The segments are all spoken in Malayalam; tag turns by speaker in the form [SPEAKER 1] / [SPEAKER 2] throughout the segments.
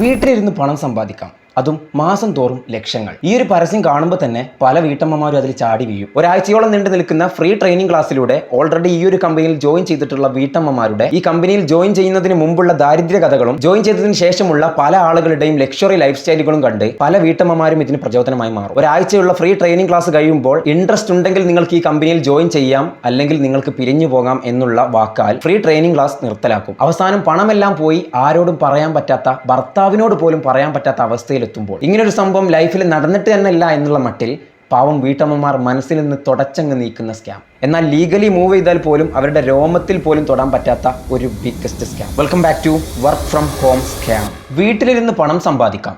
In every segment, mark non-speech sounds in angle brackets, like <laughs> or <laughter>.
[SPEAKER 1] വീട്ടിലിരുന്ന് പണം സമ്പാദിക്കാം. അതും മാസം തോറും ലക്ഷങ്ങൾ. ഈ ഒരു പരസ്യം കാണുമ്പോൾ തന്നെ പല വീട്ടമ്മമാരും അതിൽ ചാടി വീഴും. ഒരാഴ്ചയോളം നീണ്ടു നിൽക്കുന്ന ഫ്രീ ട്രെയിനിങ് ക്ലാസ്സിലൂടെ ഓൾറെഡി ഈ ഒരു കമ്പനിയിൽ ജോയിൻ ചെയ്തിട്ടുള്ള വീട്ടമ്മമാരുടെ ഈ കമ്പനിയിൽ ജോയിൻ ചെയ്യുന്നതിന് മുമ്പുള്ള ദാരിദ്ര്യ കഥകളും ജോയിൻ ചെയ്തതിന് ശേഷമുള്ള പല ആളുകളുടെയും ലക്ഷറി ലൈഫ് സ്റ്റൈലുകളും കണ്ട് പല വീട്ടമ്മമാരും ഇതിന് പ്രചോദനമായി മാറും. ഒരാഴ്ചയുള്ള ഫ്രീ ട്രെയിനിങ് ക്ലാസ് കഴിയുമ്പോൾ ഇൻട്രസ്റ്റ് ഉണ്ടെങ്കിൽ നിങ്ങൾക്ക് ഈ കമ്പനിയിൽ ജോയിൻ ചെയ്യാം അല്ലെങ്കിൽ നിങ്ങൾക്ക് പിരിഞ്ഞു പോകാം എന്നുള്ള വാക്കാൽ ഫ്രീ ട്രെയിനിങ് ക്ലാസ് നിർത്തലാക്കും. അവസാനം പണമെല്ലാം പോയി ആരോടും പറയാൻ പറ്റാത്ത ഭർത്താവിനോട് പോലും പറയാൻ പറ്റാത്ത അവസ്ഥയിലെത്തുമ്പോൾ ഇങ്ങനൊരു സംഭവം ലൈഫിൽ നടന്നിട്ട് തന്നെ ഇല്ല എന്നുള്ള മട്ടിൽ പാവം വീട്ടമ്മമാർ മനസ്സിൽ നിന്ന് തുടച്ചങ്ങ് നീക്കുന്ന സ്കാം എന്നാൽ ലീഗലി മൂവ് ചെയ്താൽ പോലും അവരുടെ രോമത്തിൽ പോലും തൊടാൻ പറ്റാത്ത ഒരു biggest scam welcome back to work from home scam വീട്ടിലിരുന്ന് പണം സമ്പാദിക്കാം.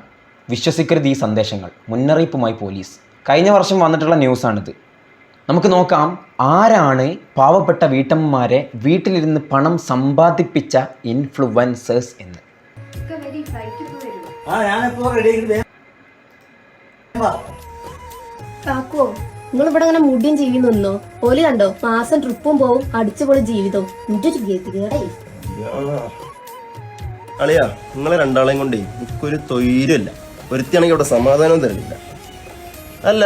[SPEAKER 1] വിശ്വസിക്കരുത് ഈ സന്ദേശങ്ങൾ. മുന്നറിയിപ്പുമായി പോലീസ്. കഴിഞ്ഞ വർഷം വന്നിട്ടുള്ള ന്യൂസാണിത്. നമുക്ക് നോക്കാം ആരാണ് പാവപ്പെട്ട വീട്ടമ്മമാരെ വീട്ടിലിരുന്ന് പണം സമ്പാദിപ്പിച്ച ഇൻഫ്ലുവൻസേഴ്സ് എന്ന്.
[SPEAKER 2] ആ ഞാനിപ്പോ റെഡി
[SPEAKER 3] കാക്കോ നിങ്ങൾ ഇവിടെ ഇങ്ങനെ മുടിയും ജീവി നിന്നോ? ഓൽ കണ്ടോ? മാസം ട്രിപ്പും പോവും അടിച്ചുപൊളി ജീവിതവും. നിന്റെ ഒരു ഗതികേടേ
[SPEAKER 4] അളിയാ നിങ്ങളെ രണ്ടാളെയും കൊണ്ടേ എനിക്കൊരു തൊയിലില്ല ഒരുത്തിയാണെങ്കിൽ ഇവിടെ സമാധാനവും തരുന്നില്ല അല്ല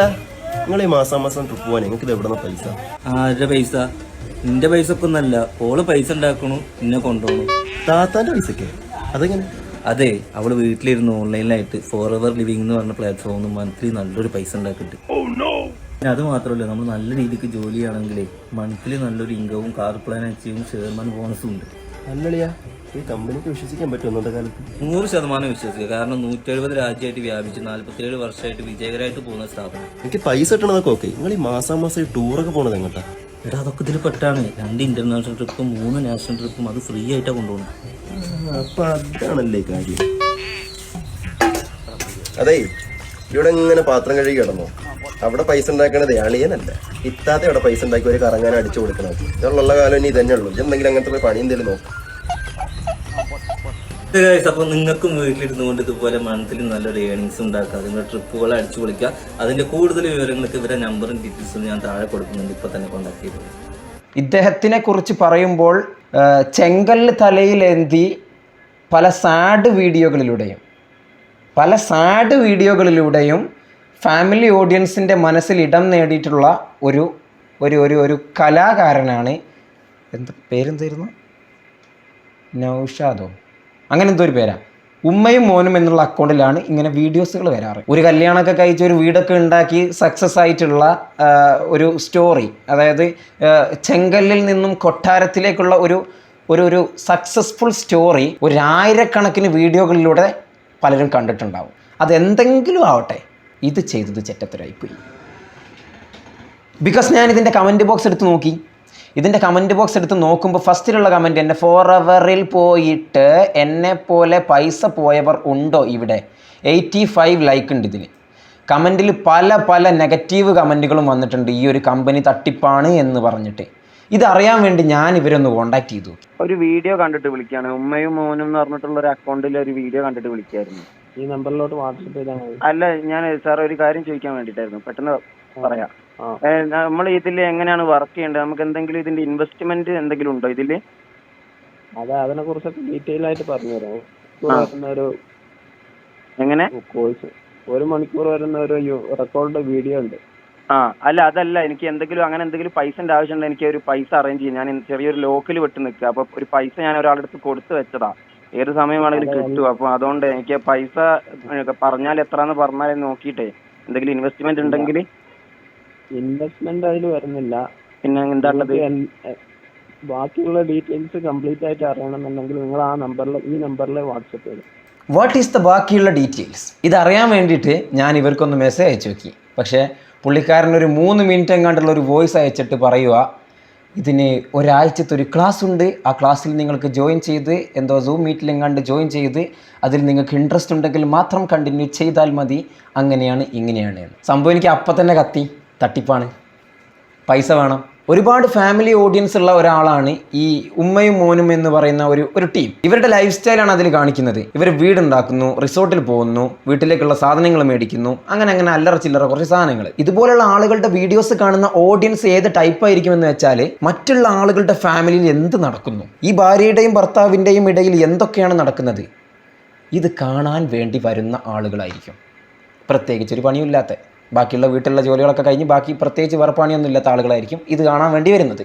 [SPEAKER 4] നിങ്ങൾ ഈ മാസം മാസം ട്രിപ്പ് പോകാൻ നിങ്ങൾക്ക് ഇത് എവിടെ പൈസ
[SPEAKER 2] ആരുടെ പൈസ. നിന്റെ പൈസ ഒക്കെ ഒന്നല്ല ഓൾ പൈസ ഉണ്ടാക്കണു എന്നെ കൊണ്ടുപോകണു.
[SPEAKER 4] താത്താന്റെ പൈസക്കെ? അതെങ്ങനെ?
[SPEAKER 2] അതെ അവൾ വീട്ടിലിരുന്ന് ഓൺലൈനിലായിട്ട് ഫോർ എവർ ലിവിംഗ് എന്ന് പറഞ്ഞ പ്ലാറ്റ്ഫോമിൽ മന്ത്ലി നല്ലൊരു പൈസ ഉണ്ടാക്കിയിട്ട്. പിന്നെ അത് മാത്രമല്ല നമ്മൾ നല്ല രീതിക്ക് ജോലിയാണെങ്കിൽ മന്ത്ലി നല്ലൊരു ഇൻകവും കാർ പ്ലാൻ അച്ചീവും ഷെയർമാൻ ബോണസും ഉണ്ട്.
[SPEAKER 4] അല്ലളിയാ ഈ കമ്പനിക്ക് വിശ്വസിക്കാൻ പറ്റും കാലത്ത്?
[SPEAKER 2] നൂറ് ശതമാനം വിശ്വസിക്കുക. കാരണം നൂറ്റി എഴുപത് രാജ്യമായിട്ട് വ്യാപിച്ച് നാല്പത്തിയേഴ് വർഷമായിട്ട് വിജയകരമായിട്ട് പോകുന്ന സ്ഥാപനം.
[SPEAKER 4] എനിക്ക് പൈസ കിട്ടണതൊക്കെ ഓക്കെ നിങ്ങൾ ഈ മാസം മാസം ഈ ടൂറൊക്കെ പോണത് എങ്ങോട്ടാ?
[SPEAKER 2] എടാ അതൊക്കെ ഇതിൽ പെട്ടാണ്. രണ്ട് ഇന്റർനാഷണൽ ട്രിപ്പും മൂന്ന് നാഷണൽ ട്രിപ്പും അത് ഫ്രീ ആയിട്ടാണ് കൊണ്ടുപോകുന്നത്
[SPEAKER 4] അപ്പൊ അതാണല്ലേ കാര്യം. അതെ ഇവിടെ ഇങ്ങനെ പാത്രം കഴുകി കിടന്നോ? അവിടെ പൈസ ഉണ്ടാക്കണത് അളിയനല്ല? ഇത്താത്ത അവിടെ പൈസ ഉണ്ടാക്കി ഒരു കറങ്ങാൻ അടിച്ചു കൊടുക്കണം? ഇതുള്ള കാലം ഇനി തന്നെ ഉള്ളൂ. എന്തെങ്കിലും അങ്ങനത്തെ ഒരു പണി എന്തെങ്കിലും നോക്കും.
[SPEAKER 2] അപ്പൊ നിങ്ങൾക്കും വീട്ടിലിരുന്നു കൊണ്ട് ഇതുപോലെ മന്ത്ലി നല്ലൊരു ഏണിങ്സ് ഉണ്ടാക്കുക നിങ്ങൾ ട്രിപ്പുകൾ അടിച്ചു പൊളിക്കുക. അതിന്റെ കൂടുതൽ വിവരങ്ങൾക്ക് ഇവരെ നമ്പറും ഡീറ്റെയിൽസും ഞാൻ താഴെ കൊടുക്കുന്നുണ്ട്. ഇപ്പൊ തന്നെ കോൺടാക്ട് ചെയ്തത്
[SPEAKER 1] ഇദ്ദേഹത്തിനെ കുറിച്ച് പറയുമ്പോൾ ചെങ്കൽ ചെങ്കല്ല് തലയിലേന്തി പല സാഡ് വീഡിയോകളിലൂടെയും പല സാഡ് വീഡിയോകളിലൂടെയും ഫാമിലി ഓഡിയൻസിന്റെ മനസ്സിൽ ഇടം നേടിയിട്ടുള്ള ഒരു ഒരു ഒരു ഒരു കലാകാരനാണ് എന്ത് പേരെന്തായിരുന്നു? നൗഷാദോ. അങ്ങനെ എന്തോ ഒരു പേരാ. ഉമ്മയും മോനും എന്നുള്ള അക്കൗണ്ടിലാണ് ഇങ്ങനെ വീഡിയോസുകൾ വരാറ്. ഒരു കല്യാണമൊക്കെ കഴിച്ച് ഒരു വീടൊക്കെ ഉണ്ടാക്കി സക്സസ് ആയിട്ടുള്ള ഒരു സ്റ്റോറി അതായത് ചെങ്കല്ലിൽ നിന്നും കൊട്ടാരത്തിലേക്കുള്ള ഒരു ഒരു ഒരു സക്സസ്ഫുൾ സ്റ്റോറി ഒരായിരക്കണക്കിന് വീഡിയോകളിലൂടെ പലരും കണ്ടിട്ടുണ്ടാവും. അതെന്തെങ്കിലും ആവട്ടെ ഇത് ചെയ്തത് ചെറ്റത്തരായിപ്പോയി ബിക്കോസ് ഞാൻ ഇതിന്റെ കമന്റ് ബോക്സ് എടുത്ത് നോക്കി. ഇതിന്റെ കമന്റ് ബോക്സ് എടുത്ത് നോക്കുമ്പോൾ ഫസ്റ്റിലുള്ള കമന്റ് എന്റെ ഫോർ എവറിൽ പോയിട്ട് എന്നെ പോലെ പൈസ പോയവർ ഉണ്ടോ ഇവിടെ? എയ്റ്റി ഫൈവ് ലൈക്ക് ഉണ്ട് ഇതിന്. കമന്റിൽ പല പല നെഗറ്റീവ് കമന്റുകളും വന്നിട്ടുണ്ട്. ഈ ഒരു കമ്പനി തട്ടിപ്പാണ് എന്ന് പറഞ്ഞിട്ട്. ഇതറിയാൻ വേണ്ടി ഞാൻ ഇവരൊന്ന് കോണ്ടാക്ട് ചെയ്തു.
[SPEAKER 5] ഒരു വീഡിയോ കണ്ടിട്ട് വിളിക്കാണ് ഉമ്മയും മോനും എന്ന് പറഞ്ഞിട്ടുള്ള ഒരു അക്കൗണ്ടിൽ ഒരു വീഡിയോ കണ്ടിട്ട് വിളിക്കായിരുന്നു
[SPEAKER 6] ഈ നമ്പറിലോട്ട് വാട്സപ്പ് ചെയ്താൽ മതി.
[SPEAKER 5] അല്ല ഞാൻ സാർ ഒരു കാര്യം ചോദിക്കാൻ വേണ്ടിട്ടായിരുന്നു പെട്ടെന്ന് പറയാം.
[SPEAKER 6] ആ.
[SPEAKER 5] നമ്മൾ ഇതിൽ എങ്ങനെയാണ് വർക്ക് ചെയ്യേണ്ടത്? നമുക്ക് എന്തെങ്കിലും ഇതിന്റെ ഇൻവെസ്റ്റ്മെന്റ് എന്തെങ്കിലും ഉണ്ടോ ഇതിൽ
[SPEAKER 6] അതെ അതിനെ കുറിച്ചൊക്കെ ഡീറ്റെയിൽ ആയിട്ട് പറഞ്ഞുതരാം ഒരു
[SPEAKER 5] എങ്ങനെ?
[SPEAKER 6] കോഴ്സ് ഒരു മണിക്കൂർ വരുന്ന ഒരു റെക്കോർഡ് വീഡിയോ ഉണ്ട്.
[SPEAKER 5] ആ അല്ല അതല്ല. എനിക്ക് എന്തെങ്കിലും അങ്ങനെ എന്തെങ്കിലും പൈസന്റെ ആവശ്യമുണ്ട് എനിക്ക് ഒരു പൈസ അറേഞ്ച് ചെയ്യും ഞാൻ ചെറിയൊരു ലോക്കിൽ വിട്ട് നിൽക്കുക. അപ്പൊ ഒരു പൈസ ഞാൻ ഒരാളുടെ അടുത്ത് കൊടുത്തു വെച്ചതാ. ഏത് സമയം വേണമെങ്കിലും കിട്ടും. അപ്പൊ അതുകൊണ്ട് എനിക്ക് പൈസ പറഞ്ഞാൽ എത്രന്ന് പറഞ്ഞാൽ നോക്കിയിട്ടേ. എന്തെങ്കിലും ഇൻവെസ്റ്റ്മെന്റ് ഉണ്ടെങ്കിൽ?
[SPEAKER 6] ഇൻവെസ്റ്റ്മെന്റ് അതിൽ വരുന്നില്ല.
[SPEAKER 5] പിന്നെ എന്താ ഉള്ളത്
[SPEAKER 6] ബാക്കിയുള്ള ഡീറ്റെയിൽസ് കംപ്ലീറ്റ് ആയിട്ട് അറിയണമെന്നുണ്ടെങ്കിൽ നിങ്ങൾ ആ നമ്പറിൽ ഈ നമ്പറിൽ വാട്സപ്പ് ചെയ്തു
[SPEAKER 1] വാട്ട് ഈസ് ദ ബാക്കിയുള്ള ഡീറ്റെയിൽസ് ഇത് അറിയാൻ വേണ്ടിയിട്ട് ഞാൻ ഇവർക്കൊന്ന് മെസ്സേജ് അയച്ചു നോക്കി. പക്ഷേ പുള്ളിക്കാരൻ ഒരു മൂന്ന് മിനിറ്റ് എങ്ങാണ്ടുള്ള ഒരു വോയിസ് അയച്ചിട്ട് പറയുക ഇതിന് ഒരാഴ്ചത്തെ ഒരു ക്ലാസ് ഉണ്ട്. ആ ക്ലാസ്സിൽ നിങ്ങൾക്ക് ജോയിൻ ചെയ്ത് എന്തോ സൂം മീറ്റിൽ എങ്ങാണ്ട് ജോയിൻ ചെയ്ത് അതിൽ നിങ്ങൾക്ക് ഇൻട്രസ്റ്റ് ഉണ്ടെങ്കിൽ മാത്രം കണ്ടിന്യൂ ചെയ്താൽ മതി. അങ്ങനെയാണ് ഇങ്ങനെയാണ് സംഭവം എനിക്ക് അപ്പം തന്നെ കത്തി. തട്ടിപ്പാണ്. പൈസ വേണം. ഒരുപാട് ഫാമിലി ഓഡിയൻസ് ഉള്ള ഒരാളാണ് ഈ ഉമ്മയും മോനും എന്ന് പറയുന്ന ഒരു ഒരു ടീം ഇവരുടെ ലൈഫ് സ്റ്റൈലാണ് അതിൽ കാണിക്കുന്നത്. ഇവർ വീടുണ്ടാക്കുന്നു റിസോർട്ടിൽ പോകുന്നു വീട്ടിലേക്കുള്ള സാധനങ്ങൾ മേടിക്കുന്നു അങ്ങനെ അങ്ങനെ അല്ലറ ചില്ലറ കുറച്ച് സാധനങ്ങൾ. ഇതുപോലുള്ള ആളുകളുടെ വീഡിയോസ് കാണുന്ന ഓഡിയൻസ് ഏത് ടൈപ്പ് ആയിരിക്കും എന്ന് വെച്ചാൽ മറ്റുള്ള ആളുകളുടെ ഫാമിലിയിൽ എന്ത് നടക്കുന്നു? ഈ ഭാര്യയുടെയും ഭർത്താവിന്റെയും ഇടയിൽ എന്തൊക്കെയാണ് നടക്കുന്നത്? ഇത് കാണാൻ വേണ്ടി വരുന്ന ആളുകളായിരിക്കും. പ്രത്യേകിച്ച് ഒരു പണിയില്ലാത്ത ബാക്കിയുള്ള വീട്ടിലുള്ള ജോലികളൊക്കെ കഴിഞ്ഞ് ബാക്കി പ്രത്യേകിച്ച് വേറെ പണിയൊന്നും ഇല്ലാത്ത ആളുകളായിരിക്കും ഇത് കാണാൻ വേണ്ടി വരുന്നത്.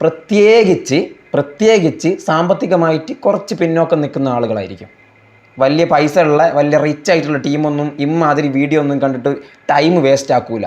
[SPEAKER 1] പ്രത്യേകിച്ച് പ്രത്യേകിച്ച് സാമ്പത്തികമായിട്ട് കുറച്ച് പിന്നോക്കം നിൽക്കുന്ന ആളുകളായിരിക്കും. വലിയ പൈസ ഉള്ള വലിയ റിച്ച് ആയിട്ടുള്ള ടീമൊന്നും ഇമ്മാതിരി വീഡിയോ ഒന്നും കണ്ടിട്ട് ടൈം വേസ്റ്റ് ആക്കൂല.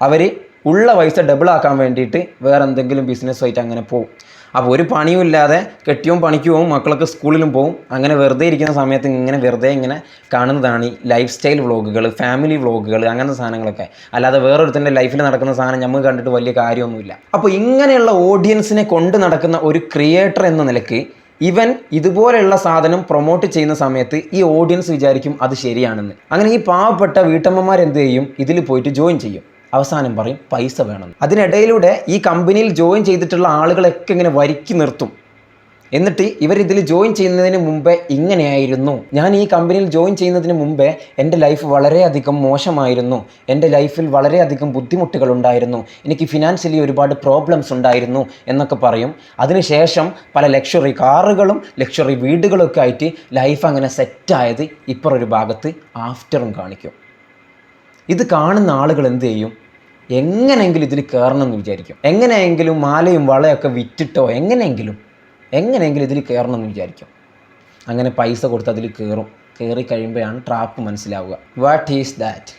[SPEAKER 1] അവർ ഉള്ള പൈസ ഡബിൾ ആക്കാൻ വേണ്ടിയിട്ട് വേറെ എന്തെങ്കിലും ബിസിനസ്സുമായിട്ട് അങ്ങനെ പോകും അപ്പോൾ ഒരു പണിയും ഇല്ലാതെ കെട്ടിയും പണിക്ക് പോകും മക്കളൊക്കെ സ്കൂളിലും പോവും. അങ്ങനെ വെറുതെ ഇരിക്കുന്ന സമയത്ത് ഇങ്ങനെ വെറുതെ ഇങ്ങനെ കാണുന്നതാണ് ഈ ലൈഫ് സ്റ്റൈൽ വ്ളോഗുകൾ ഫാമിലി വ്ളോഗുകൾ അങ്ങനത്തെ സാധനങ്ങളൊക്കെ. അല്ലാതെ വേറൊരുത്തന്റെ ലൈഫിൽ നടക്കുന്ന സാധനം നമുക്ക് കണ്ടിട്ട് വലിയ കാര്യമൊന്നുമില്ല. അപ്പോൾ ഇങ്ങനെയുള്ള ഓഡിയൻസിനെ കൊണ്ട് നടക്കുന്ന ഒരു ക്രിയേറ്റർ എന്ന നിലയ്ക്ക് ഇവൻ ഇതുപോലെയുള്ള സാധനം പ്രൊമോട്ട് ചെയ്യുന്ന സമയത്ത് ഈ ഓഡിയൻസ് വിചാരിക്കും അത് ശരിയാണെന്ന്. അങ്ങനെ ഈ പാവപ്പെട്ട വീട്ടമ്മമാരെന്ത് ചെയ്യും? ഇതിൽ പോയിട്ട് ജോയിൻ ചെയ്യും. അവസാനം പറയും പൈസ വേണം. അതിനിടയിലൂടെ ഈ കമ്പനിയിൽ ജോയിൻ ചെയ്തിട്ടുള്ള ആളുകളൊക്കെ ഇങ്ങനെ വരിക്കി നിർത്തും. എന്നിട്ട് ഇവർ ജോയിൻ ചെയ്യുന്നതിന് മുമ്പേ ഇങ്ങനെയായിരുന്നു. ഞാൻ ഈ കമ്പനിയിൽ ജോയിൻ ചെയ്യുന്നതിന് മുമ്പേ എന്റെ ലൈഫ് വളരെയധികം മോശമായിരുന്നു. എന്റെ ലൈഫിൽ വളരെയധികം ബുദ്ധിമുട്ടുകൾ ഉണ്ടായിരുന്നു. എനിക്ക് ഫിനാൻഷ്യലി ഒരുപാട് പ്രോബ്ലംസ് ഉണ്ടായിരുന്നു എന്നൊക്കെ പറയും. അതിനുശേഷം പല ലക്ഷറി കാറുകളും ലക്ഷറി വീടുകളൊക്കെ ആയിട്ട് ലൈഫ് അങ്ങനെ സെറ്റായത് ഇപ്പുറൊരു ഭാഗത്ത് ആഫ്റ്ററും കാണിക്കും. ഇത് കാണുന്ന ആളുകൾ എന്ത് ചെയ്യും? എങ്ങനെയെങ്കിലും ഇതിൽ കയറണം എന്ന് വിചാരിക്കും. എങ്ങനെയെങ്കിലും മാലയും വളയൊക്കെ വിറ്റിട്ടോ എങ്ങനെയെങ്കിലും എങ്ങനെയെങ്കിലും ഇതിൽ കയറണം എന്ന് വിചാരിക്കും. അങ്ങനെ പൈസ കൊടുത്ത് അതിൽ കയറും. കയറി കഴിയുമ്പോഴാണ് ട്രാപ്പ് മനസ്സിലാവുക. വാട്ട് ഈസ് ദാറ്റ്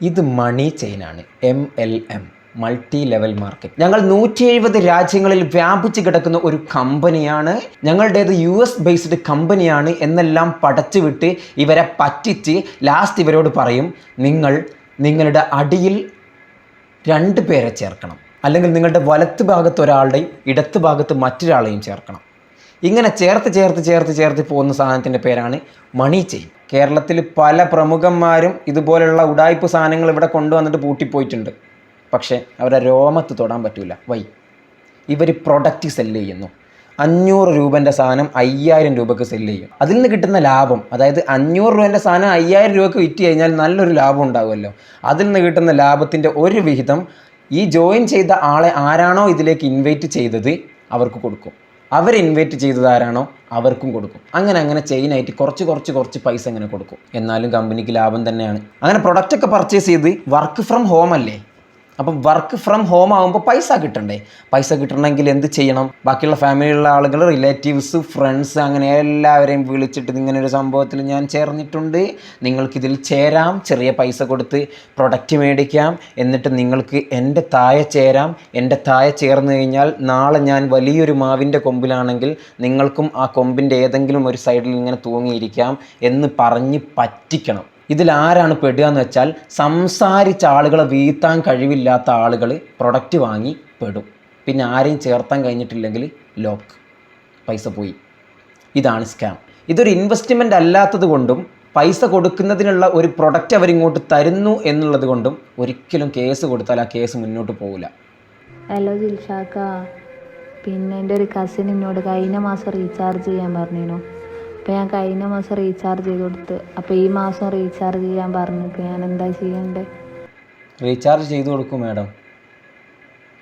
[SPEAKER 1] ഇത് money ചെയിനാണ് M L M multi level market ഞങ്ങൾ നൂറ്റി എഴുപത് രാജ്യങ്ങളിൽ വ്യാപിച്ച് കിടക്കുന്ന ഒരു കമ്പനിയാണ് ഞങ്ങളുടേത് യു എസ് ബേസ്ഡ് കമ്പനിയാണ് എന്നെല്ലാം പടച്ചു വിട്ട് ഇവരെ പറ്റിച്ച് ലാസ്റ്റ് ഇവരോട് പറയും നിങ്ങൾ നിങ്ങളുടെ അടിയിൽ രണ്ട് പേരെ ചേർക്കണം. അല്ലെങ്കിൽ നിങ്ങളുടെ വലത്ത് ഭാഗത്ത് ഒരാളുടെയും ഇടത്ത് ഭാഗത്ത് മറ്റൊരാളെയും ചേർക്കണം. ഇങ്ങനെ ചേർത്ത് ചേർത്ത് ചേർത്ത് ചേർത്ത് പോകുന്ന സാധനത്തിന്റെ പേരാണ് മണി ചെയിൻ കേരളത്തിൽ പല പ്രമുഖന്മാരും ഇതുപോലെയുള്ള ഉടായ്പ സാധനങ്ങൾ ഇവിടെ കൊണ്ടുവന്നിട്ട് പൂട്ടിപ്പോയിട്ടുണ്ട്. പക്ഷേ അവരെ രോമത്ത് തൊടാൻ പറ്റില്ല വൈ? ഇവർ പ്രൊഡക്റ്റ് സെല്ല് ചെയ്യുന്നു. അഞ്ഞൂറ് രൂപന്റെ സാധനം അയ്യായിരം രൂപക്ക് സെല്ല് ചെയ്യും. അതിൽ നിന്ന് കിട്ടുന്ന ലാഭം അതായത് അഞ്ഞൂറ് രൂപേന്റെ സാധനം അയ്യായിരം രൂപക്ക് വിറ്റ് കഴിഞ്ഞാൽ നല്ലൊരു ലാഭം ഉണ്ടാകുമല്ലോ അതിൽ നിന്ന് കിട്ടുന്ന ലാഭത്തിന്റെ ഒരു വിഹിതം ഈ ജോയിൻ ചെയ്ത ആളെ ആരാണോ ഇതിലേക്ക് ഇൻവൈറ്റ് ചെയ്തത് അവർക്ക് കൊടുക്കും. അവർ ഇൻവൈറ്റ് ചെയ്തത് ആരാണോ അവർക്കും കൊടുക്കും. അങ്ങനെ അങ്ങനെ ചെയിനായിട്ട് കുറച്ച് കുറച്ച് കുറച്ച് പൈസ ഇങ്ങനെ കൊടുക്കും. എന്നാലും കമ്പനിക്ക് ലാഭം തന്നെയാണ്. അങ്ങനെ പ്രൊഡക്റ്റ് ഒക്കെ പർച്ചേസ് ചെയ്ത് വർക്ക് ഫ്രം ഹോം അല്ലേ? അപ്പം വർക്ക് ഫ്രം ഹോം ആകുമ്പോൾ പൈസ കിട്ടണ്ടേ? പൈസ കിട്ടണമെങ്കിൽ എന്ത് ചെയ്യണം? ബാക്കിയുള്ള ഫാമിലിയിലുള്ള ആളുകൾ റിലേറ്റീവ്സ് ഫ്രണ്ട്സ് അങ്ങനെ എല്ലാവരെയും വിളിച്ചിട്ട് ഇങ്ങനെ ഒരു സംഭവത്തിൽ ഞാൻ ചേർന്നിട്ടുണ്ട്. നിങ്ങൾക്കിതിൽ ചേരാം ചെറിയ പൈസ കൊടുത്ത് പ്രൊഡക്റ്റ് മേടിക്കാം. എന്നിട്ട് നിങ്ങൾക്ക് എന്റെ താഴെ ചേരാം. എന്റെ താഴെ ചേർന്ന് കഴിഞ്ഞാൽ നാളെ ഞാൻ വലിയൊരു മാവിന്റെ കൊമ്പിലാണെങ്കിൽ നിങ്ങൾക്കും ആ കൊമ്പിന്റെ ഏതെങ്കിലും ഒരു സൈഡിൽ ഇങ്ങനെ തൂങ്ങിയിരിക്കാം എന്ന് പറഞ്ഞ് പറ്റിക്കണം. ഇതിൽ ആരാണ് പെടുക എന്ന് വെച്ചാൽ സംസാരിച്ച ആളുകളെ വീഴ്ത്താൻ കഴിവില്ലാത്ത ആളുകൾ പ്രൊഡക്റ്റ് വാങ്ങി പെടും. പിന്നെ ആരെയും ചേർത്താൻ കഴിഞ്ഞിട്ടില്ലെങ്കിൽ ലോക്ക് പൈസ പോയി. ഇതാണ് സ്കാം ഇതൊരു ഇൻവെസ്റ്റ്മെന്റ് അല്ലാത്തത് കൊണ്ടും പൈസ കൊടുക്കുന്നതിനുള്ള ഒരു പ്രൊഡക്റ്റ് അവരിങ്ങോട്ട് തരുന്നു എന്നുള്ളത് കൊണ്ടും ഒരിക്കലും കേസ് കൊടുത്താൽ ആ കേസ് മുന്നോട്ട് പോകില്ല
[SPEAKER 7] ഹലോ ജിൽഷാക്ക. പിന്നെ എന്റെ ഒരു കസിൻ എന്നോട് കഴിഞ്ഞ മാസം റീചാർജ് ചെയ്യാൻ പറഞ്ഞിരുന്നു. അപ്പോൾ ഞാൻ കഴിഞ്ഞ മാസം റീചാർജ് ചെയ്ത് കൊടുത്ത്. അപ്പോൾ ഈ മാസം റീചാർജ് ചെയ്യാൻ പറഞ്ഞിട്ട് ഞാൻ എന്താ ചെയ്യണ്ടേ?
[SPEAKER 1] റീചാർജ് ചെയ്ത് കൊടുക്കും മാഡം.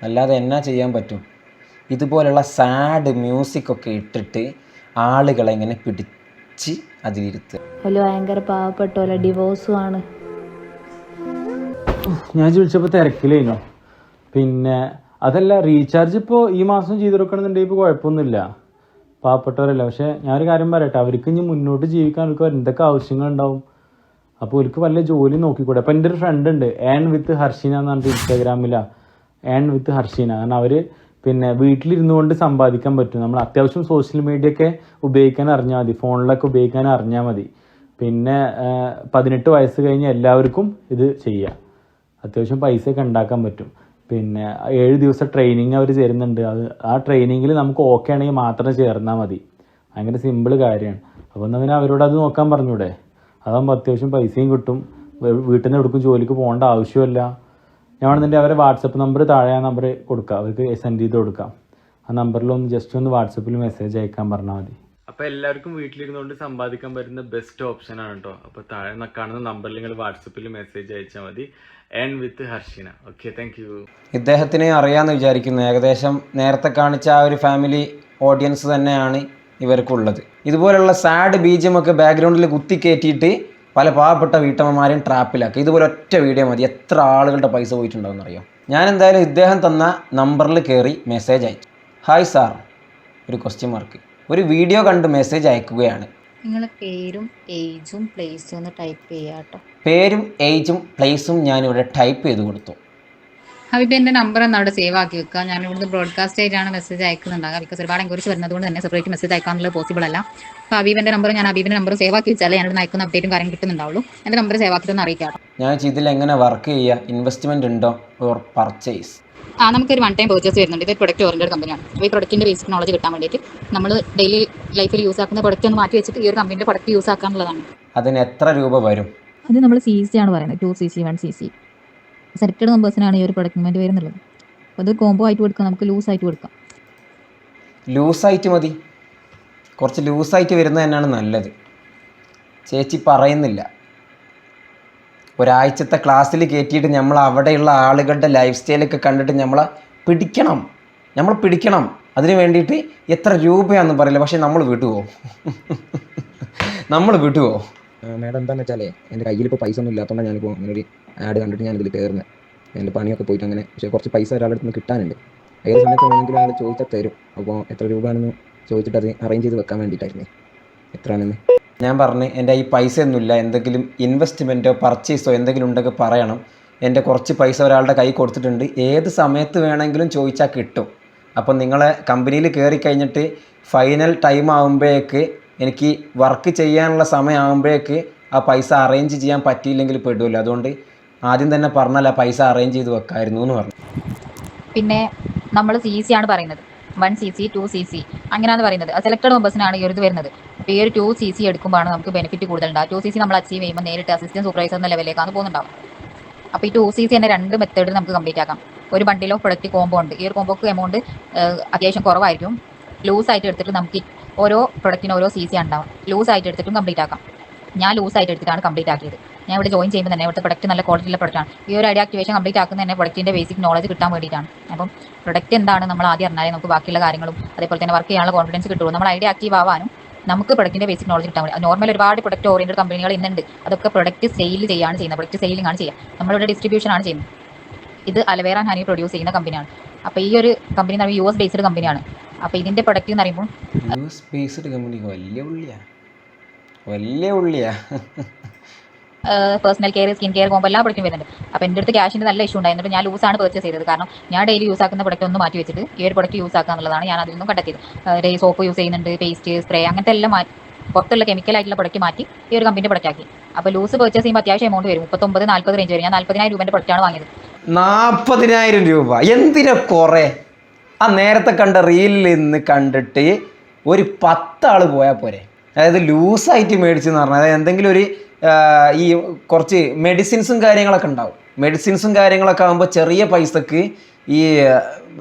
[SPEAKER 1] അല്ലാതെ എന്നാ ചെയ്യാൻ പറ്റും? ഇതുപോലുള്ള സാഡ് മ്യൂസിക് ഒക്കെ ഇട്ടിട്ട് ആളുകളെ ഇങ്ങനെ പിടിച്ച് അതിലിരുത്തുക.
[SPEAKER 7] ഹലോ ഭയങ്കര പാവപ്പെട്ടോലെ ഡിവോഴ്സും ആണ്.
[SPEAKER 8] ഞാൻ ചോദിച്ചപ്പോൾ തിരക്കിലേനോ പിന്നെ അതല്ല റീചാർജ് ഇപ്പോൾ ഈ മാസം ചെയ്ത് കൊടുക്കണമെന്നുണ്ടെങ്കിൽ ഇപ്പോൾ കുഴപ്പമൊന്നുമില്ല. പാവപ്പെട്ടവരല്ല? പക്ഷേ ഞാനൊരു കാര്യം പറയട്ടെ. അവർക്ക് ഇനി മുന്നോട്ട് ജീവിക്കാൻ അവർക്ക് എന്തൊക്കെ ആവശ്യങ്ങൾ ഉണ്ടാവും അപ്പോൾ അവർക്ക് വല്ല ജോലി നോക്കിക്കൂടെ? അപ്പം എന്റെ ഒരു ഫ്രണ്ട് ഉണ്ട്. ഏൺ വിത്ത് ഹർഷീന എന്ന് പറഞ്ഞിട്ട് ഇൻസ്റ്റാഗ്രാമിലാണ് ഏൺ വിത്ത് ഹർഷീന. കാരണം അവർ പിന്നെ വീട്ടിലിരുന്നു കൊണ്ട് സമ്പാദിക്കാൻ പറ്റും. നമ്മൾ അത്യാവശ്യം സോഷ്യൽ മീഡിയ ഒക്കെ ഉപയോഗിക്കാൻ അറിഞ്ഞാൽ മതി. ഫോണിലൊക്കെ ഉപയോഗിക്കാൻ അറിഞ്ഞാൽ മതി. പിന്നെ പതിനെട്ട് വയസ്സ് കഴിഞ്ഞ എല്ലാവർക്കും ഇത് ചെയ്യാം. അത്യാവശ്യം പൈസ ഒക്കെ ഉണ്ടാക്കാൻ പറ്റും. പിന്നെ ഏഴ് ദിവസം ട്രെയിനിങ് അവർ ചേരുന്നുണ്ട് അത് ആ ട്രെയിനിങ്ങിൽ നമുക്ക് ഓക്കെ ആണെങ്കിൽ മാത്രം ചേർന്നാൽ മതി. അങ്ങനെ സിമ്പിൾ കാര്യമാണ്. അപ്പോൾ എന്നാൽ പിന്നെ അവരോട് അത് നോക്കാൻ പറഞ്ഞൂടെ? അതാകുമ്പോൾ അത്യാവശ്യം പൈസയും കിട്ടും. വീട്ടിൽ നിന്ന് എടുക്കും ജോലിക്ക് പോകേണ്ട ആവശ്യമില്ല. ഞാൻ വേണമെന്നുണ്ടെങ്കിൽ അവരെ വാട്സപ്പ് നമ്പർ താഴെ ആ നമ്പർ കൊടുക്കാം. അവർക്ക് സെൻഡ് ചെയ്ത് കൊടുക്കാം. ആ നമ്പറിൽ ഒന്ന് ജസ്റ്റ് ഒന്ന് വാട്സപ്പിൽ മെസ്സേജ് അയക്കാൻ പറഞ്ഞാൽ മതി. അപ്പോൾ എല്ലാവർക്കും വീട്ടിലിരുന്നുകൊണ്ട് സമ്പാദിക്കാൻ പറ്റുന്ന ബെസ്റ്റ് ഓപ്ഷൻ ആണ് കേട്ടോ അപ്പോൾ താഴെ കാണുന്ന നമ്പറിൽ നിങ്ങൾ വാട്സപ്പിൽ മെസ്സേജ് അയച്ചാൽ മതി. And with Harshina. Okay thank you
[SPEAKER 1] ഇദ്ദേഹത്തിനെ അറിയാമെന്ന് വിചാരിക്കുന്നു. ഏകദേശം നേരത്തെ കാണിച്ച ആ ഒരു ഫാമിലി ഓഡിയൻസ് തന്നെയാണ് ഇവർക്കുള്ളത്. ഇതുപോലുള്ള സാഡ് ബീജമൊക്കെ ബാക്ക്ഗ്രൗണ്ടിൽ കുത്തിക്കയറ്റിയിട്ട് പല പാവപ്പെട്ട വീട്ടമ്മമാരെയും ട്രാപ്പിലാക്കുക ഇതുപോലെ ഒറ്റ വീഡിയോ മതി. എത്ര ആളുകളുടെ പൈസ പോയിട്ടുണ്ടാവും അറിയാം ഞാൻ എന്തായാലും ഇദ്ദേഹം തന്ന നമ്പറിൽ കയറി മെസ്സേജ് അയച്ചു. ഹായ് സാർ ഒരു ക്വസ്റ്റ്യൻ മാർക്ക് ഒരു വീഡിയോ കണ്ട് മെസ്സേജ് അയക്കുകയാണ്.
[SPEAKER 9] നിങ്ങളെ പേരും ഏജും പ്ലേസും ഒന്ന് ടൈപ്പ് ചെയ്യുക കേട്ടോ
[SPEAKER 1] പേരും ഏജും പ്ലേസും ഞാനിവിടെ ടൈപ്പ് ചെയ്ത് കൊടുത്തു.
[SPEAKER 9] ഹബീബ് എന്റെ നമ്പർ ഒന്ന് അവിടെ സേവ് ആക്കി വെക്കുക. ഞാൻ ഇവിടുന്ന് ബ്രോഡ്കാസ്റ്റ് ആയിട്ടാണ് മെസ്സേജ് അയക്കുന്നുണ്ടാകുക ബിക്കോസ് ഒരുപാട് എൻകുറിച്ച് വരുന്നത് കൊണ്ട് തന്നെ സെപ്പറേറ്റ് മെസ്സേജ് അയക്കാനുള്ള പോസിബിൾ അല്ല. അപ്പോൾ ഹബീബിന്റെ നമ്പർ ഞാൻ ഹബീബിന്റെ നമ്പർ സേവ് ആക്കി വെച്ചാൽ ഞാൻ അയക്കുന്ന അപ്ഡേറ്റും കാര്യം കിട്ടുന്നുണ്ടാവുള്ളൂ. എന്റെ നമ്പർ സേവ് ആക്കിയിട്ടൊന്ന് അറിയിക്കാം
[SPEAKER 1] ഞാൻ ഇതിൽ എങ്ങനെ വർക്ക് ചെയ്യുക? ഇൻവെസ്റ്റ്മെന്റ് ഉണ്ടോ? ഓർ പർച്ചേസ്
[SPEAKER 9] ആ നമുക്കൊരു വൺ ടൈം പർച്ചേസ് വരുന്നുണ്ട്. ഇത് പ്രൊഡക്റ്റ് ഓറിയന്റഡ് കമ്പനിയാണ് അപ്പോൾ ഈ പ്രൊഡക്റ്റിന്റെ ബേസിക് നോളജ് കിട്ടാൻ വേണ്ടിയിട്ട് നമ്മൾ ഡെയിലി ലൈഫിൽ യൂസ് ആക്കുന്ന പ്രൊഡക്റ്റ് ഒന്ന് മാറ്റി വെച്ചിട്ട് ഈ ഒരു കമ്പനിയുടെ പ്രൊഡക്റ്റ് യൂസ് ആക്കാനുള്ളതാണ്
[SPEAKER 1] അതിന് എത്ര രൂപ വരും?
[SPEAKER 9] അത് നമ്മൾ സി സി ആണ് പറയുന്നത്. Two C C one C C selected നമ്പേഴ്സിനാണ് ഈ ഒരു പ്രൊഡക്റ്റ് വരുന്നുള്ളത്. അപ്പോൾ അത് കോംബോ ആയിട്ട് കൊടുക്കാം. നമുക്ക് ലൂസ് ആയിട്ട് കൊടുക്കാം.
[SPEAKER 1] ലൂസ് ആയിട്ട് മതി. കുറച്ച് ലൂസ് ആയിട്ട് വരുന്നത് തന്നെയാണ് നല്ലത്. ചേച്ചി പറയുന്നില്ല. ഒരാഴ്ചത്തെ ക്ലാസ്സിൽ കയറ്റിയിട്ട് നമ്മൾ അവിടെയുള്ള ആളുകളുടെ ലൈഫ് സ്റ്റൈലൊക്കെ കണ്ടിട്ട് നമ്മളെ പിടിക്കണം. നമ്മൾ പിടിക്കണം. അതിന് വേണ്ടിയിട്ട് എത്ര രൂപയാണെന്ന് പറയില്ല. പക്ഷേ നമ്മൾ വിട്ടുപോകും. <laughs> നമ്മൾ വിട്ടുപോകും.
[SPEAKER 10] മേഡം എന്താണെന്ന് വെച്ചാലേ എന്റെ കയ്യിൽ ഇപ്പോൾ പൈസ ഒന്നും ഇല്ലാത്തതുകൊണ്ട് ഞാനിപ്പോൾ അങ്ങനെ ഒരു ആഡ് കണ്ടിട്ട് ഞാനിതിൽ കയറുന്നത് എന്റെ പണിയൊക്കെ പോയിട്ട് അങ്ങനെ പക്ഷേ കുറച്ച് പൈസ ഒരാളുടെ അടുത്ത് നിന്ന് കിട്ടാനുണ്ട്. ഏത് സമയത്ത് വേണമെങ്കിലും അയാൾ ചോദിച്ചാൽ തരും. അപ്പോൾ എത്ര രൂപയാണെന്ന് ചോദിച്ചിട്ട് അത് അറേഞ്ച് ചെയ്ത് വെക്കാൻ വേണ്ടിയിട്ടായിരുന്നേ. എത്രയാണെന്ന്
[SPEAKER 1] ഞാൻ പറഞ്ഞ് എന്റെ ഈ പൈസ ഒന്നുമില്ല എന്തെങ്കിലും ഇൻവെസ്റ്റ്മെന്റോ പർച്ചേസോ എന്തെങ്കിലും ഉണ്ടെങ്കിൽ പറയണം. എന്റെ കുറച്ച് പൈസ ഒരാളുടെ കൈ കൊടുത്തിട്ടുണ്ട്. ഏത് സമയത്ത് വേണമെങ്കിലും ചോദിച്ചാൽ കിട്ടും. അപ്പം നിങ്ങളെ കമ്പനിയിൽ കയറി കഴിഞ്ഞിട്ട് ഫൈനൽ ടൈം ആകുമ്പോഴേക്ക് എനിക്ക് വർക്ക് ചെയ്യാനുള്ള സമയമാകുമ്പോഴേക്ക് ആ പൈസ അറേഞ്ച് ചെയ്യാൻ പറ്റിയില്ലെങ്കിൽ പെടുമല്ലോ അതുകൊണ്ട് ആദ്യം തന്നെ പറഞ്ഞാൽ ആ പൈസ അറേഞ്ച് ചെയ്ത് വെക്കായിരുന്നു എന്ന് പറഞ്ഞു.
[SPEAKER 9] പിന്നെ നമ്മൾ സി സി ആണ് പറയുന്നത്. One C C two C C അങ്ങനെയാണ് പറയുന്നത്. സെലക്ടഡ് മെമ്പേഴ്സിനാണ് ഈ ഒരു ഇത് വരുന്നത്. ഈ ഒരു ടു സി സി എടുക്കുമ്പോഴാണ് നമുക്ക് ബെനിഫിറ്റ് കൂടുതലുണ്ടാവും ടു സി സി നമ്മൾ അച്ചീവ് ചെയ്യുമ്പോൾ നേരിട്ട് അസിസ്റ്റന്റ് സൂപ്പർവൈസർ എന്ന ലെവലിലേക്കാണ് പോകുന്നുണ്ടാവും അപ്പോൾ ഈ ടു സി സി തന്നെ രണ്ട് മെത്തേഡ് നമുക്ക് കംപ്ലീറ്റ് ആക്കാം. ഒരു ബണ്ടിലോ പ്രൊഡക്റ്റ് കോമ്പോ ഉണ്ട്. ഈ ഒരു കോമ്പോക്ക് എമൗണ്ട് അത്യാവശ്യം കുറവായിരിക്കും. ലൂസ് ആയിട്ട് എടുത്തിട്ട് നമുക്ക് ഓരോ പ്രൊഡക്റ്റിന് ഓരോ സി സി ഉണ്ടാവും. ലൂസ് ആയിട്ട് എടുത്തിട്ടും കംപ്ലീറ്റ് ആക്കാം. ഞാൻ ലൂസ് ആയിട്ട് എടുത്തിട്ടാണ് കംപ്ലീറ്റ് ആക്കിയത്. ഞാൻ ഇവിടെ ജോയിൻ ചെയ്യുമ്പോൾ തന്നെ ഇവിടുത്തെ പ്രൊഡക്റ്റ് നല്ല ക്വാളിറ്റിയുള്ള പ്രൊഡക്റ്റാണ് ഈ ഒരു ഐഡിയ ആക്ടിവേഷൻ കംപ്ലീറ്റ് ആക്കുന്ന തന്നെ പ്രൊഡക്റ്റിന്റെ ബേസിക് നോളജ് കിട്ടാൻ വേണ്ടിയിട്ടാണ്. അപ്പം പ്രൊഡക്റ്റ് എന്താണ് നമ്മൾ ആദ്യം അറിഞ്ഞാലേ നമുക്ക് ബാക്കിയുള്ള കാര്യങ്ങളും അതേപോലെ തന്നെ വർക്ക് ചെയ്യാനുള്ള കോൺഫിഡൻസ് കിട്ടുള്ളൂ. നമ്മൾ ഐഡിയ ആക്റ്റീവ് ആവാനും നമുക്ക് പ്രൊഡക്റ്റിന്റെ ബേസിക് നോളജ് കിട്ടാൻ വേണ്ടി. നോർമൽ ഒരുപാട് പ്രൊഡക്റ്റ് ഓറിയന്റഡ് കമ്പനികൾ ഇന്നുണ്ട്. അതൊക്കെ പ്രൊഡക്റ്റ് സെയിൽ ചെയ്യാണ് ചെയ്യുന്നത്. പ്രൊഡക്റ്റ് സെയിലിംഗ് ആണ് ചെയ്യുക. നമ്മളിവിടെ ഡിസ്ട്രിബ്യൂഷൻ ആണ് ചെയ്യുന്നത്. ഇത് അലവേറ ഹാനി പ്രൊഡ്യൂസ് ചെയ്യുന്ന കമ്പനിയാണ് അപ്പോൾ ഈ ഒരു കമ്പനി എന്ന് പറയുമ്പോൾ യു എസ് ബേസ്ഡ് കമ്പനിയാണ് അപ്പോൾ ഇതിന്റെ പ്രൊഡക്റ്റ് എന്ന് പറയുമ്പോൾ
[SPEAKER 1] യു എസ് ബേസ്ഡ് കമ്പനി വലിയ ഉള്ളിയാ. വലിയ ഉള്ളിയാ.
[SPEAKER 9] Personal care skin care combo എല്ലാ പ്രൊഡക്റ്റും വരുന്നുണ്ട്. അപ്പോൾ എന്റെ അടുത്ത് ക്യാഷിന്റെ നല്ല ഇഷ്യൂ ഉണ്ടായിരുന്നു ഞാൻ ലൂസാണ് പർച്ചേസ് ചെയ്തത്. കാരണം ഞാൻ ഡെയിലി യൂസ് ആക്കുന്ന പ്രൊഡക്റ്റ് ഒന്ന് മാറ്റി വെച്ചിട്ട് ഈ ഒരു പ്രൊഡക്റ്റ് യൂസ് ആക്കുക എന്നുള്ളതാണ് ഞാൻ അതിൽ നിന്നും കണ്ടെത്തിയത് ഡെയിലി സോപ്പ് യൂസ് ചെയ്യുന്നുണ്ട് പേസ്റ്റ് സ്പ്രേ അങ്ങനത്തെ എല്ലാം മാറ്റി പുറത്തുള്ള കെമിക്കൽ ആയിട്ടുള്ള പ്രൊഡക്റ്റ് മാറ്റി ഈ ഒരു കമ്പനിയുടെ പ്രൊഡക്റ്റ് ആക്കി. അപ്പോൾ ലൂസ് പർച്ചേസ് ചെയ്യുമ്പോൾ അത്യാവശ്യം എമൗണ്ട് വരും. മുപ്പത്തൊമ്പത് നാൽപ്പത് റേഞ്ച് വരും. ഞാൻ നാൽപ്പതിനായിരം പ്രൊഡക്റ്റ് ആണ് വാങ്ങിയത്.
[SPEAKER 1] നാൽപ്പതിനായിരം രൂപ. എന്തിനാ കുറേ? ആ നേരത്തെ കണ്ട റീലിൽ നിന്ന് കണ്ടിട്ട് ഒരു പത്താൾ പോയാൽ പോരെ. അതായത് ലൂസായിട്ട് മേടിച്ചെന്ന് പറഞ്ഞാൽ അതായത് എന്തെങ്കിലും ഒരു ഈ കുറച്ച് മെഡിസിൻസും കാര്യങ്ങളൊക്കെ ഉണ്ടാവും. മെഡിസിൻസും കാര്യങ്ങളൊക്കെ ആകുമ്പോൾ ചെറിയ പൈസക്ക് ഈ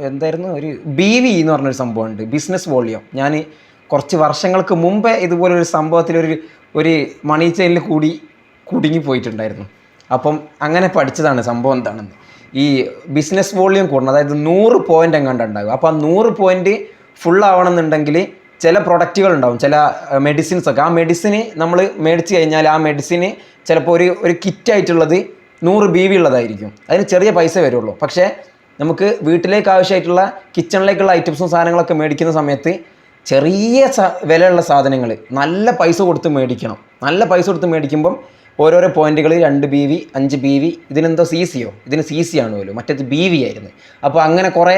[SPEAKER 1] എന്തായിരുന്നു ഒരു ബി വി എന്ന് പറഞ്ഞൊരു സംഭവമുണ്ട്. ബിസിനസ് വോളിയം ഞാൻ കുറച്ച് വർഷങ്ങൾക്ക് മുമ്പേ ഇതുപോലൊരു സംഭവത്തിൽ ഒരു ഒരു മണി ചെയിനിൽ കൂടി കുടുങ്ങി പോയിട്ടുണ്ടായിരുന്നു. അപ്പം അങ്ങനെ പഠിച്ചതാണ് സംഭവം എന്താണെന്ന്. ഈ ബിസിനസ് വോളിയം കൂടണം അതായത് നൂറ് പോയിന്റ് എങ്ങാണ്ട് ഉണ്ടാകും. അപ്പോൾ ആ നൂറ് പോയിന്റ് ഫുൾ ആവണമെന്നുണ്ടെങ്കിൽ ചില പ്രൊഡക്റ്റുകൾ ഉണ്ടാവും ചില മെഡിസിൻസ് ഒക്കെ. ആ മെഡിസിന് നമ്മൾ മേടിച്ച് കഴിഞ്ഞാൽ ആ മെഡിസിന് ചിലപ്പോൾ ഒരു ഒരു കിറ്റായിട്ടുള്ളത് നൂറ് ബി വി ഉള്ളതായിരിക്കും. അതിന് ചെറിയ പൈസ വരുള്ളൂ. പക്ഷേ നമുക്ക് വീട്ടിലേക്ക് ആവശ്യമായിട്ടുള്ള കിച്ചണിലേക്കുള്ള ഐറ്റംസും സാധനങ്ങളൊക്കെ മേടിക്കുന്ന സമയത്ത് ചെറിയ വിലയുള്ള സാധനങ്ങൾ നല്ല പൈസ കൊടുത്ത് മേടിക്കണം. നല്ല പൈസ കൊടുത്ത് മേടിക്കുമ്പം ഓരോരോ പോയിന്റുകൾ രണ്ട് ബി വി അഞ്ച് ബി വി ഇതിനെന്തോ സി സിയോ ഇതിന് സി സി ആണല്ലോ മറ്റേത് ബി വി ആയിരുന്നു. അപ്പോൾ അങ്ങനെ കുറേ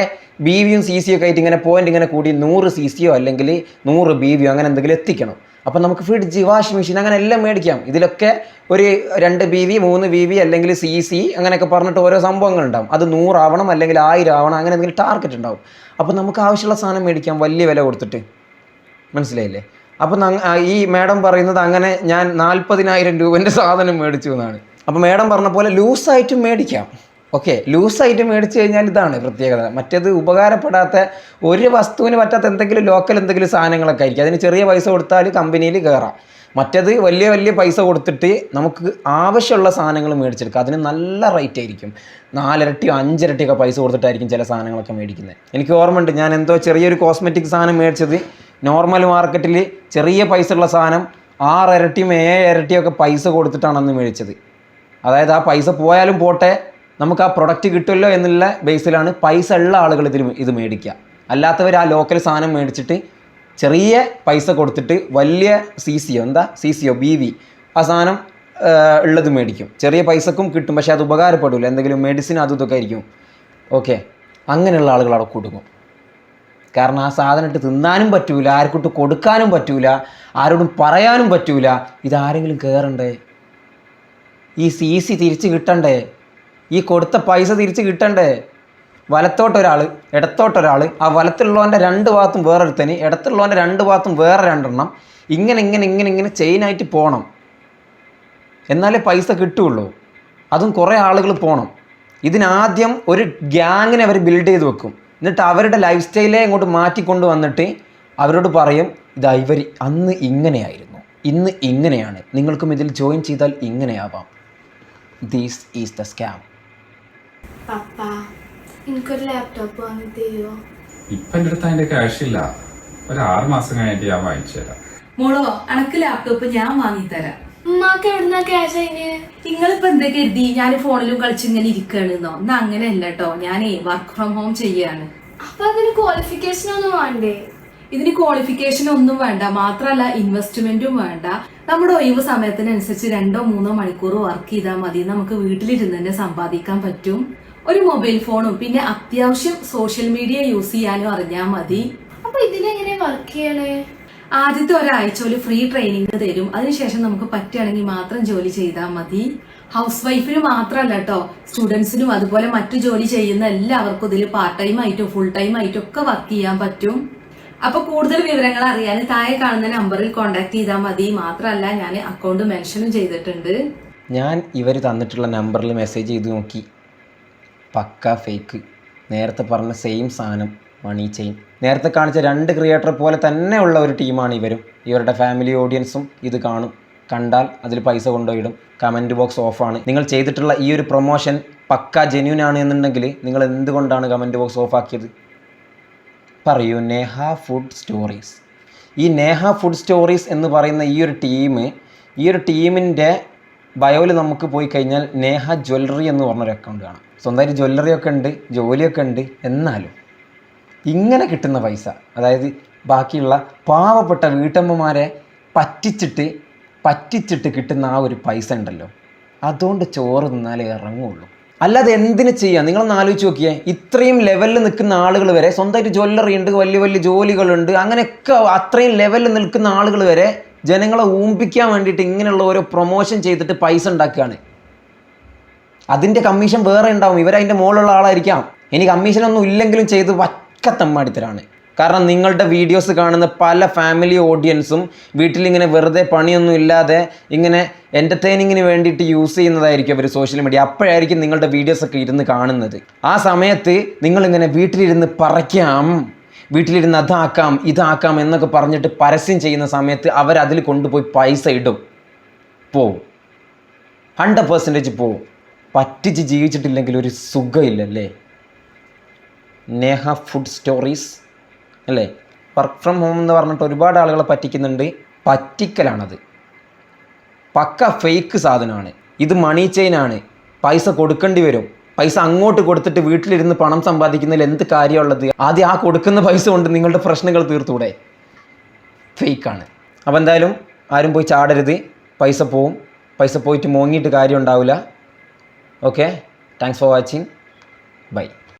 [SPEAKER 1] ബി വിയും സി സിയൊക്കെ ആയിട്ട് ഇങ്ങനെ പോയിന്റ് ഇങ്ങനെ കൂടി നൂറ് സി സിയോ അല്ലെങ്കിൽ നൂറ് ബി വിയോ അങ്ങനെ എന്തെങ്കിലും എത്തിക്കണം. അപ്പോൾ നമുക്ക് ഫ്രിഡ്ജ് വാഷിംഗ് മെഷീൻ അങ്ങനെ എല്ലാം മേടിക്കാം. ഇതിലൊക്കെ ഒരു രണ്ട് ബി വി മൂന്ന് ബി വി അല്ലെങ്കിൽ സി സി അങ്ങനെയൊക്കെ പറഞ്ഞിട്ട് ഓരോ സംഭവങ്ങൾ ഉണ്ടാവും. അത് നൂറാവണം അല്ലെങ്കിൽ ആയിരം ആവണം അങ്ങനെ എന്തെങ്കിലും ടാർഗറ്റ് ഉണ്ടാവും. അപ്പോൾ നമുക്ക് ആവശ്യമുള്ള സാധനം മേടിക്കാം. വലിയ വില കൊടുത്തിട്ട്. മനസ്സിലായില്ലേ? അപ്പോൾ ഈ മാഡം പറയുന്നത് അങ്ങനെ ഞാൻ നാൽപ്പതിനായിരം രൂപന്റെ സാധനം മേടിച്ചു എന്നാണ്. അപ്പോൾ മാഡം പറഞ്ഞ പോലെ ലൂസായിട്ട് മേടിക്കാം. ഓക്കെ ലൂസായിട്ട് മേടിച്ചു കഴിഞ്ഞാൽ ഇതാണ് പ്രത്യേകത. മറ്റേത് ഉപകാരപ്പെടാത്ത ഒരു വസ്തുവിന് പറ്റാത്ത എന്തെങ്കിലും ലോക്കൽ എന്തെങ്കിലും സാധനങ്ങളൊക്കെ ആയിരിക്കും. അതിന് ചെറിയ പൈസ കൊടുത്താൽ കമ്പനിയിൽ കയറാം. മറ്റേത് വലിയ വലിയ പൈസ കൊടുത്തിട്ട് നമുക്ക് ആവശ്യമുള്ള സാധനങ്ങൾ മേടിച്ചെടുക്കാം. അതിന് നല്ല റേറ്റ് ആയിരിക്കും. നാലിരട്ടിയോ അഞ്ചിരട്ടിയൊക്കെ പൈസ കൊടുത്തിട്ടായിരിക്കും ചില സാധനങ്ങളൊക്കെ മേടിക്കുന്നത്. എനിക്ക് ഓർമ്മയുണ്ട് ഞാൻ എന്തോ ചെറിയൊരു കോസ്മെറ്റിക് സാധനം മേടിച്ചത് നോർമൽ മാർക്കറ്റിൽ ചെറിയ പൈസ ഉള്ള സാധനം ആറ് ഇരട്ടിയും ഏഴ് ഇരട്ടിയും ഒക്കെ പൈസ കൊടുത്തിട്ടാണ് അന്ന് മേടിച്ചത്. അതായത് ആ പൈസ പോയാലും പോട്ടെ നമുക്ക് ആ പ്രൊഡക്റ്റ് കിട്ടുമല്ലോ എന്നുള്ള ബേസിലാണ് പൈസ ഉള്ള ആളുകൾ ഇതിൽ ഇത് മേടിക്കുക. അല്ലാത്തവർ ആ ലോക്കൽ സാധനം മേടിച്ചിട്ട് ചെറിയ പൈസ കൊടുത്തിട്ട് വലിയ സി സിയോ എന്താ? സി സിയോ ബി വി ആ സാധനം ഉള്ളത് മേടിക്കും. ചെറിയ പൈസക്കും കിട്ടും പക്ഷേ അത് ഉപകാരപ്പെടില്ല എന്തെങ്കിലും മെഡിസിൻ അതും ഇതൊക്കെ ആയിരിക്കും. ഓക്കെ അങ്ങനെയുള്ള ആളുകൾ അവിടെ കുടുങ്ങും കാരണം ആ സാധനം ഇട്ട് തിന്നാനും പറ്റൂല ആർക്കിട്ട് കൊടുക്കാനും പറ്റൂല ആരോടും പറയാനും പറ്റൂല. ഇതാരെങ്കിലും കയറണ്ടേ ഈ സി സി തിരിച്ച് കിട്ടണ്ടേ? ഈ കൊടുത്ത പൈസ തിരിച്ച് കിട്ടണ്ടേ? വലത്തോട്ടൊരാൾ ഇടത്തോട്ടൊരാൾ ആ വലത്തുള്ളവന്റെ രണ്ട് ഭാഗത്തും വേറൊരുത്തന് ഇടത്തുള്ളവന്റെ രണ്ട് ഭാഗത്തും വേറെ രണ്ടെണ്ണം. ഇങ്ങനെ ഇങ്ങനെ ഇങ്ങനെ ഇങ്ങനെ ചെയിനായിട്ട് പോകണം എന്നാലേ പൈസ കിട്ടുള്ളൂ. അതും കുറേ ആളുകൾ പോകണം ഇതിനാദ്യം ഒരു ഗ്യാങ്ങിനെ അവർ ബിൽഡ് ചെയ്ത് വെക്കും. എന്നിട്ട് അവരുടെ ലൈഫ് സ്റ്റൈലെ ഇങ്ങോട്ട് മാറ്റിക്കൊണ്ട് വന്നിട്ട് അവരോട് പറയും ഇതാ ഇവർ അന്ന് ഇങ്ങനെയായിരുന്നു. ഇന്ന് ഇങ്ങനെയാണ്. നിങ്ങൾക്കും ഇതിൽ ജോയിൻ ചെയ്താൽ ഇങ്ങനെയാവാം. ദീസ് ഈസ് ദ സ്കാം
[SPEAKER 11] പപ്പ എനിക്കൊരു ലാപ്ടോപ്പ് വാങ്ങി തരുമോ
[SPEAKER 12] ഇപ്പൊ എന്റെ അടുത്ത് അതിന്റെ ക്യാഷ് ഇല്ല. ഒരു ആറ് മാസം കഴിഞ്ഞിട്ട് ഞാൻ വാങ്ങിച്ചു തരാം.
[SPEAKER 13] മോളോ അനക്ക് ലാപ്ടോപ്പ് ഞാൻ വാങ്ങിത്തരാം
[SPEAKER 11] ഉമ്മാക്ക് എവിടുന്ന ക്യാഷ് അതിന്?
[SPEAKER 13] നിങ്ങളിപ്പോ എന്താ കരുതി? ഞാൻ ഫോണിലും കളിച്ച് ഇങ്ങനെ ഇരിക്കണെന്നോ എന്നാ അങ്ങനെയല്ല കേട്ടോ ഞാനേ വർക്ക് ഫ്രം ഹോം ചെയ്യാണ്.
[SPEAKER 11] അപ്പൊ അതിന് ക്വാളിഫിക്കേഷൻ ഒന്നും വേണ്ടേ?
[SPEAKER 13] ഇതിന് ക്വാളിഫിക്കേഷൻ ഒന്നും വേണ്ട. മാത്രല്ല ഇൻവെസ്റ്റ്മെന്റും വേണ്ട. നമ്മുടെ ഒഴിവ് സമയത്തിനനുസരിച്ച് രണ്ടോ മൂന്നോ മണിക്കൂർ വർക്ക് ചെയ്താൽ മതി. നമുക്ക് വീട്ടിലിരുന്ന് തന്നെ സമ്പാദിക്കാൻ പറ്റും. ഒരു മൊബൈൽ ഫോണും പിന്നെ അത്യാവശ്യം സോഷ്യൽ മീഡിയ യൂസ് ചെയ്യാനും അറിഞ്ഞാൽ മതി.
[SPEAKER 11] അപ്പൊ ഇതിലെങ്ങനെ വർക്ക് ചെയ്യണേ?
[SPEAKER 13] ആദ്യത്തെ ഒരാഴ്ച ഒരു ഫ്രീ ട്രെയിനിങ് തരും. അതിനുശേഷം നമുക്ക് പറ്റുകയാണെങ്കിൽ മാത്രം ജോലി ചെയ്താൽ മതി. ഹൗസ് വൈഫിന് മാത്രമല്ല കേട്ടോ സ്റ്റുഡൻസിനും അതുപോലെ മറ്റു ജോലി ചെയ്യുന്ന എല്ലാവർക്കും ഇതിൽ പാർട്ട് ടൈം ആയിട്ടും ഫുൾ ടൈം ആയിട്ടും ഒക്കെ വർക്ക് ചെയ്യാൻ പറ്റും. അപ്പൊ കൂടുതൽ വിവരങ്ങൾ അറിയാൻ താഴെ കാണുന്ന നമ്പറിൽ കോൺടാക്ട് ചെയ്താൽ മതി. മാത്രമല്ല ഞാൻ അക്കൗണ്ട് മെൻഷനും ചെയ്തിട്ടുണ്ട്.
[SPEAKER 1] ഞാൻ ഇവർ തന്നിട്ടുള്ള നമ്പറിൽ മെസ്സേജ് ചെയ്ത് നോക്കി. പക്ക ഫേക്ക് നേരത്തെ പറഞ്ഞ സെയിം സാധനം മണി ചെയിൻ നേരത്തെ കാണിച്ച രണ്ട് ക്രിയേറ്റർ പോലെ തന്നെ ഉള്ള ഒരു ടീമാണ് ഇവരും. ഇവരുടെ ഫാമിലി ഓഡിയൻസും ഇത് കാണും. കണ്ടാൽ അതിൽ പൈസ കൊണ്ടുപോയിടും. കമന്റ് ബോക്സ് ഓഫാണ് നിങ്ങൾ ചെയ്തിട്ടുള്ള ഈ ഒരു പ്രൊമോഷൻ പക്ക ജെന്യൂൻ ആണ് എന്നുണ്ടെങ്കിൽ നിങ്ങൾ എന്തുകൊണ്ടാണ് കമന്റ് ബോക്സ് ഓഫ് ആക്കിയത്? പറയൂ നേഹ ഫുഡ് സ്റ്റോറീസ് ഈ നേഹ ഫുഡ് സ്റ്റോറീസ് എന്ന് പറയുന്ന ഈ ഒരു ടീം ഈ ഒരു ടീമിന്റെ ബയോയിൽ നമുക്ക് പോയി കഴിഞ്ഞാൽ നേഹ ജ്വല്ലറി എന്ന് പറഞ്ഞൊരു അക്കൗണ്ട് കാണാം. സ്വന്തമായിട്ട് ജ്വല്ലറി ഒക്കെ ഉണ്ട് ജോലിയൊക്കെ ഉണ്ട്. എന്നാലും ഇങ്ങനെ കിട്ടുന്ന പൈസ. അതായത് ബാക്കിയുള്ള പാവപ്പെട്ട വീട്ടമ്മമാരെ പറ്റിച്ചിട്ട് പറ്റിച്ചിട്ട് കിട്ടുന്ന ആ ഒരു പൈസ ഉണ്ടല്ലോ. അതുകൊണ്ട് ചോറ് തിന്നാലേ ഇറങ്ങുള്ളൂ. അല്ലാതെ എന്തിന് ചെയ്യാം? നിങ്ങളൊന്ന് ആലോചിച്ച് നോക്കിയേ. ഇത്രയും ലെവലിൽ നിൽക്കുന്ന ആളുകൾ വരെ സ്വന്തമായിട്ട് ജ്വല്ലറി ഉണ്ട് വലിയ വലിയ ജോലികളുണ്ട് അങ്ങനെയൊക്കെ അത്രയും ലെവലിൽ നിൽക്കുന്ന ആളുകൾ വരെ ജനങ്ങളെ ഊമ്പിക്കാൻ വേണ്ടിയിട്ട് ഇങ്ങനെയുള്ള ഓരോ പ്രൊമോഷൻ ചെയ്തിട്ട് പൈസ ഉണ്ടാക്കുകയാണ്. അതിന്റെ കമ്മീഷൻ വേറെ ഉണ്ടാവും. ഇവരതിന്റെ മുകളിലുള്ള ആളായിരിക്കാം. ഇനി കമ്മീഷനൊന്നും ഇല്ലെങ്കിലും ചെയ്ത് വക്ക തമ്മാടിത്തരാണ് കാരണം നിങ്ങളുടെ വീഡിയോസ് കാണുന്ന പല ഫാമിലി ഓഡിയൻസും വീട്ടിലിങ്ങനെ വെറുതെ പണിയൊന്നും ഇല്ലാതെ ഇങ്ങനെ എന്റർടൈനിങ്ങിന് വേണ്ടിയിട്ട് യൂസ് ചെയ്യുന്നതായിരിക്കും അവർ സോഷ്യൽ മീഡിയ അപ്പോഴായിരിക്കും നിങ്ങളുടെ വീഡിയോസൊക്കെ ഇരുന്ന് കാണുന്നത്. ആ സമയത്ത് നിങ്ങളിങ്ങനെ വീട്ടിലിരുന്ന് പറയ്ക്കാം വീട്ടിലിരുന്ന് അതാക്കാം ഇതാക്കാം എന്നൊക്കെ പറഞ്ഞിട്ട് പരസ്യം ചെയ്യുന്ന സമയത്ത് അവരതിൽ കൊണ്ടുപോയി പൈസ ഇടും. പോവും. ഹൺഡ്രഡ് പെർസെന്റേജ് പോവും. പറ്റിച്ച് ജീവിച്ചിട്ടില്ലെങ്കിൽ ഒരു സുഖമില്ലല്ലേ നേഹ ഫുഡ് സ്റ്റോറീസ് അല്ലേ? വർക്ക് ഫ്രം ഹോം എന്ന് പറഞ്ഞിട്ട് ഒരുപാട് ആളുകളെ പറ്റിക്കുന്നുണ്ട്. പറ്റിക്കലാണത്. പക്ക ഫേക്ക് സാധനമാണ്. ഇത് മണി ചെയിൻ ആണ്. പൈസ കൊടുക്കേണ്ടി വരും. പൈസ അങ്ങോട്ട് കൊടുത്തിട്ട് വീട്ടിലിരുന്ന് പണം സമ്പാദിക്കുന്നതിൽ എന്ത് കാര്യമുള്ളത്? ആദ്യം ആ കൊടുക്കുന്ന പൈസ കൊണ്ട് നിങ്ങളുടെ പ്രശ്നങ്ങൾ തീർത്തൂടെ? ഫേക്കാണ്. അപ്പോൾ എന്തായാലും ആരും പോയി ചാടരുത്. പൈസ പോവും. പൈസ പോയിട്ട് മോങ്ങിയിട്ട് കാര്യം ഉണ്ടാവില്ല okay? Thanks for watching bye